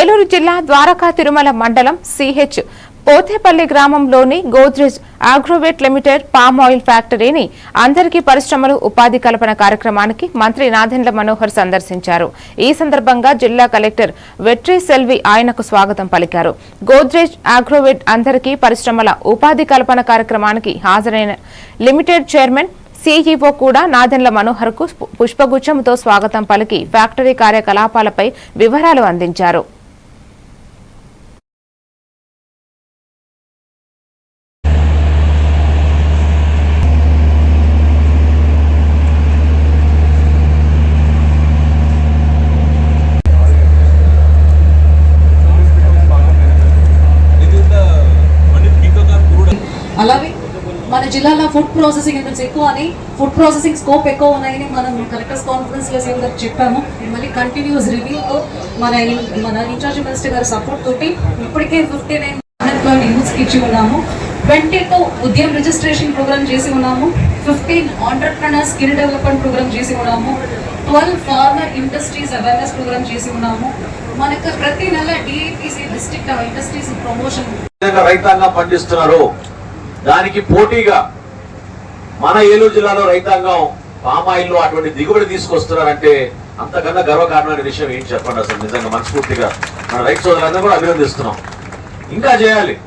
ఏలూరు జిల్లా ద్వారకా తిరుమల మండలం సిహెచ్ పోతేపల్లి గ్రామంలోని Godrej Agrovet limited palm oil ఫ్యాక్టరీని అందరికీ పరిశ్రమలు ఉపాధి కల్పన కార్యక్రమానికి మంత్రి నాదెండ్ల మనోహర్ సందర్శించారు. ఈ సందర్భంగా జిల్లా కలెక్టర్ వెట్రీ సెల్వి ఆయనకు స్వాగతం పలికారు. గోద్రేజ్ ఆగ్రోవేట్ అందరికీ పరిశ్రమల ఉపాధి కల్పన కార్యక్రమానికి హాజరైన లిమిటెడ్ చైర్మన్ సీఈఓ కూడా నాదెండ్ల మనోహర్కు పుష్పగుచ్చంతో స్వాగతం పలికి ఫ్యాక్టరీ కార్యకలాపాలపై వివరాలు అందించారు. మన జిల్లాలో ఫుడ్ ప్రాసెసింగ్ యూనిట్స్ ఎక్కువ అని ఫుడ్ ప్రాసెసింగ్ స్కోప్ ఎక్కువ ఉన్నాయని మనం కలెక్టర్స్ కాన్ఫరెన్స్లో సేమ్ గారికి చెప్పాము. మళ్ళీ కంటిన్యూస్ రివ్యూతో మన మన ఇన్ఛార్జ్ మినిస్టర్ గారి సపోర్ట్ తోటి ఇప్పటికే ఫిఫ్టీ నైన్ యూత్స్కి ఇచ్చి ఉన్నాము. ట్వంటీ టూ ఉద్యమ రిజిస్ట్రేషన్ ప్రోగ్రామ్ చేసి ఉన్నాము. Fifteen entrepreneur skill development programme చేసి ఉన్నాము. Twelve farmer industries awareness programme చేసి ఉన్నాము. మనకు ప్రతి నెల డిఐపిసి డిస్ట్రిక్ట్ ఇండస్ట్రీస్ ప్రమోషన్ విధంగా రైతాంగం పండిస్తున్నారు. దానికి పోటీగా మన ఏలూరు జిల్లాలో రైతాంగం పామాయిల్లో అటువంటి దిగుబడి తీసుకొస్తున్నారంటే అంతకన్నా గర్వకారణమైన విషయం ఏం చెప్పండి అసలు? నిజంగా మనస్ఫూర్తిగా మన రైతు సోదరులందరూ కూడా అభినందిస్తున్నాం. ఇంకా చేయాలి.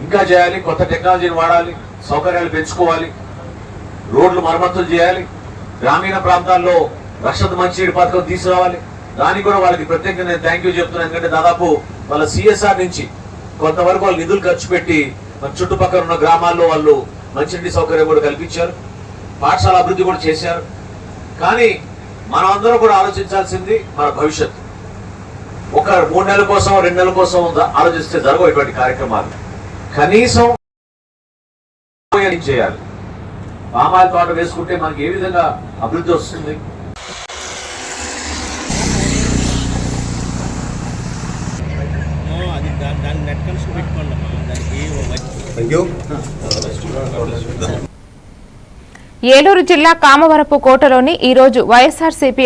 ఇంకా చేయాలి. కొత్త టెక్నాలజీని వాడాలి. సౌకర్యాలు పెంచుకోవాలి. రోడ్లు మరమ్మతులు చేయాలి. గ్రామీణ ప్రాంతాల్లో రక్షణ మంచినీటి పథకం తీసుకురావాలి. దానికి కూడా వాళ్ళకి ప్రత్యేకంగా నేను థ్యాంక్ యూ చెప్తున్నాను ఎందుకంటే దాదాపు వాళ్ళ సిఎస్ఆర్ నుంచి కొంతవరకు వాళ్ళు నిధులు ఖర్చు పెట్టి మన చుట్టుపక్కల ఉన్న గ్రామాల్లో వాళ్ళు మంచినీటి సౌకర్యం కూడా కల్పించారు. పాఠశాల అభివృద్ధి కూడా చేశారు. కానీ మనం అందరం కూడా ఆలోచించాల్సింది మన భవిష్యత్తు. ఒక మూడు నెలల కోసం రెండు నెలల కోసం ఆలోచిస్తే జరగవు ఇటువంటి కార్యక్రమాలు. కనీసం చేయాలి? పామాయిల్ తోట వేసుకుంటే మనకి ఏ విధంగా అభివృద్ధి వస్తుంది? పెట్టుకోండి. దానికి ఏలూరు జిల్లా కామవరపు కోటలోని ఈ రోజు వైఎస్ఆర్సీపీ